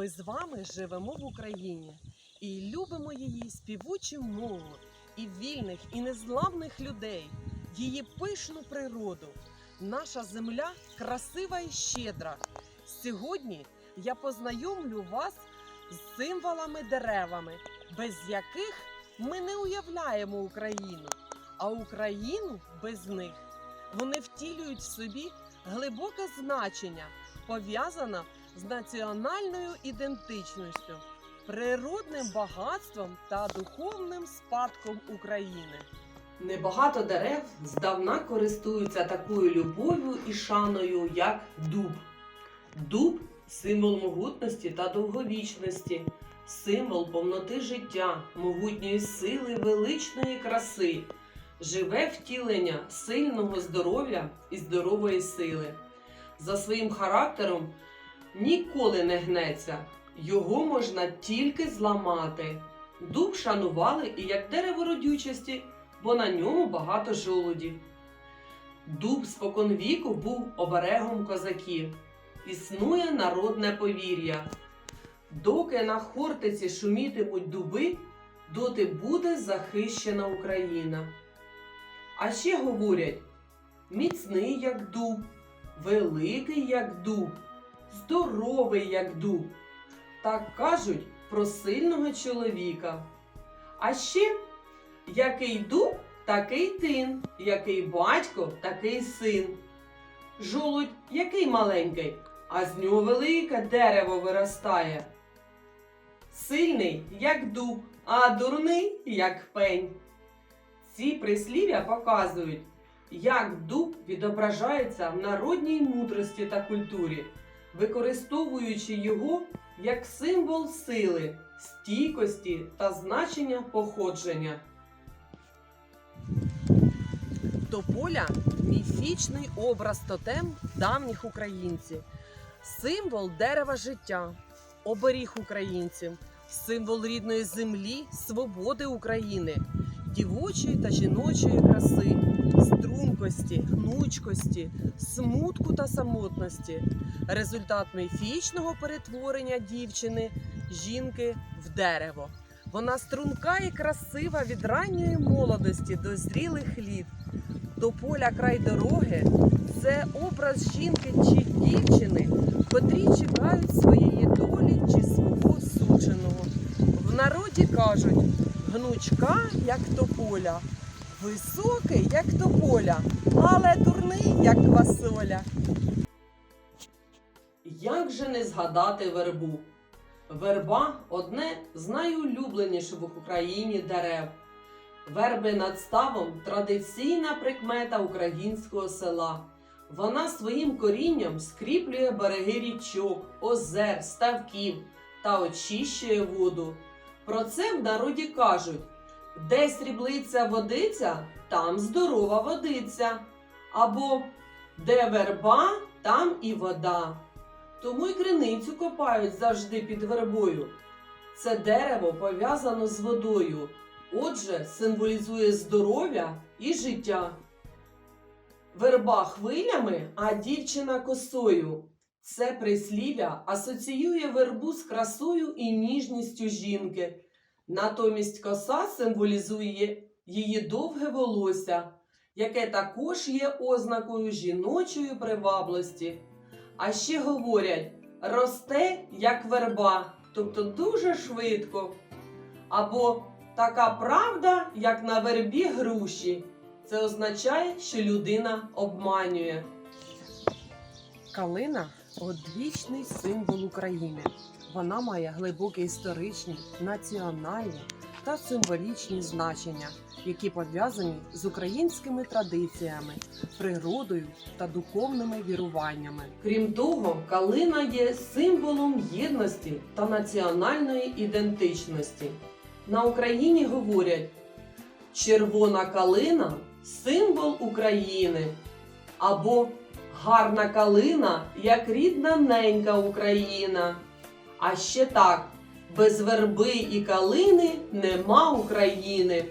Ми з вами живемо в Україні і любимо її співучу мову і вільних, і незламних людей, її пишну природу. Наша земля красива і щедра. Сьогодні я познайомлю вас з символами деревами, без яких ми не уявляємо Україну, а Україну без них. Вони втілюють в собі глибоке значення, пов'язане з національною ідентичністю, природним багатством та духовним спадком України. Небагато дерев здавна користуються такою любов'ю і шаною, як дуб. Дуб символ могутності та довговічності, символ повноти життя, могутньої сили, величної краси, живе втілення сильного здоров'я і здорової сили. За своїм характером ніколи не гнеться, його можна тільки зламати. Дуб шанували і як дерево родючості, бо на ньому багато жолудів. Дуб споконвіку був оберегом козаків. Існує народне повір'я. Доки на Хортиці шумітимуть дуби, доти буде захищена Україна. А ще говорять: міцний як дуб, великий як дуб, здоровий як дуб. Так кажуть про сильного чоловіка. А ще який дуб, такий тин, який батько, такий син. Жолудь який маленький, а з нього велике дерево виростає. Сильний, як дуб, а дурний, як пень. Ці прислів'я показують, як дуб відображається в народній мудрості та культурі, використовуючи його як символ сили, стійкості та значення походження. Тополя міфічний образ тотем давніх українців, символ дерева життя, оберіг українців, символ рідної землі, свободи України, дівочої та жіночої краси, стрункості, гнучкості, смутку та самотності, результат міфічного перетворення дівчини, жінки в дерево. Вона струнка і красива від ранньої молодості до зрілих літ. До поля край дороги це образ жінки чи дівчини, котрі чекають своєї долі чи свого сученого. В народі кажуть гнучка, як тополя, високий, як тополя, але дурний, як квасоля. Як же не згадати вербу? Верба одне з найулюбленіших в Україні дерев. Верби над ставом традиційна прикмета українського села. Вона своїм корінням скріплює береги річок, озер, ставків та очищує воду. Про це в народі кажуть: де сріблиця водиця, там здорова водиця. Або де верба, там і вода. Тому й криницю копають завжди під вербою. Це дерево пов'язано з водою, отже, символізує здоров'я і життя. Верба хвилями, а дівчина косою. Це прислів'я асоціює вербу з красою і ніжністю жінки. Натомість коса символізує її довге волосся, яке також є ознакою жіночої приваблості. А ще говорять, росте як верба, тобто дуже швидко. Або така правда, як на вербі груші. Це означає, що людина обманює. Калина одвічний символ України. Вона має глибокі історичні, національні та символічні значення, які пов'язані з українськими традиціями, природою та духовними віруваннями. Крім того, калина є символом єдності та національної ідентичності. На Україні говорять: червона калина символ України або гарна калина, як рідна ненька Україна. А ще так, без верби і калини нема України.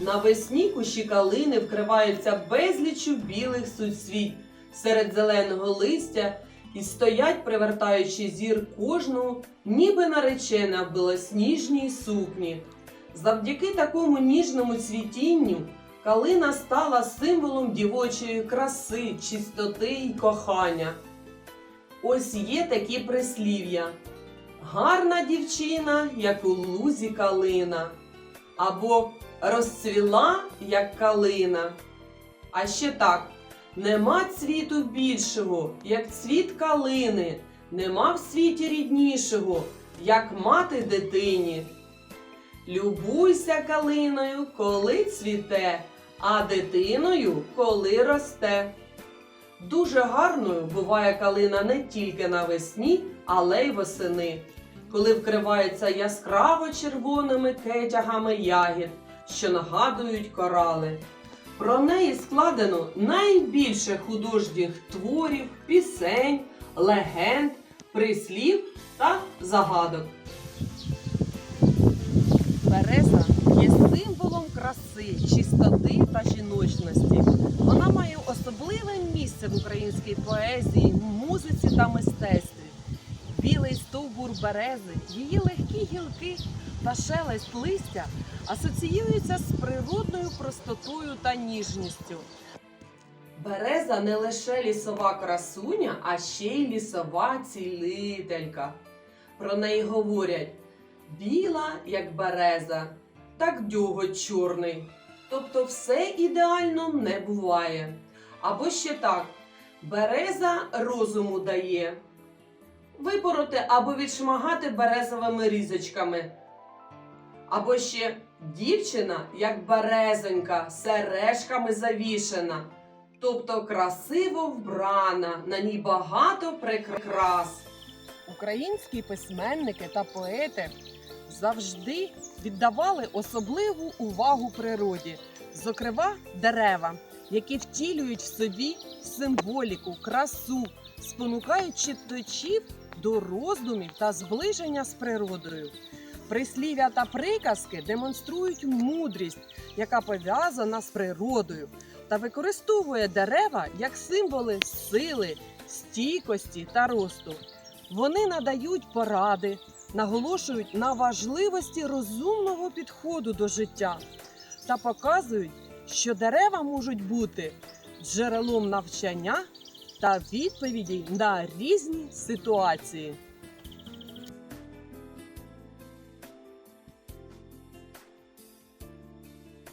Навесні кущі калини вкриваються безліччю білих суцвіть серед зеленого листя і стоять, привертаючи зір кожну, ніби наречена в білосніжній сукні. Завдяки такому ніжному цвітінню калина стала символом дівочої краси, чистоти й кохання. Ось є такі прислів'я. Гарна дівчина, як у лузі калина, або розцвіла, як калина. А ще так, нема цвіту більшого, як цвіт калини, нема в світі ріднішого, як мати дитині. Любуйся калиною, коли цвіте, а дитиною, коли росте. Дуже гарною буває калина не тільки навесні, але й восени, коли вкривається яскраво червоними кетягами ягід, що нагадують корали. Про неї складено найбільше художніх творів, пісень, легенд, прислів та загадок. Берези, її легкі гілки та шелест листя асоціюються з природною простотою та ніжністю. Береза не лише лісова красуня, а ще й лісова цілителька. Про неї говорять біла, як береза, так дьоготь чорний. Тобто все ідеально не буває. Або ще так: береза розуму дає. Випороти або відшмагати березовими різочками. Або ще дівчина, як березонька, сережками завішена. Тобто красиво вбрана, на ній багато прикрас. Українські письменники та поети завжди віддавали особливу увагу природі, зокрема дерева, які втілюють в собі символіку, красу, спонукають читачів до роздумів та зближення з природою. Прислів'я та приказки демонструють мудрість, яка пов'язана з природою, та використовує дерева як символи сили, стійкості та росту. Вони надають поради, наголошують на важливості розумного підходу до життя та показують, що дерева можуть бути джерелом навчання та відповідей на різні ситуації.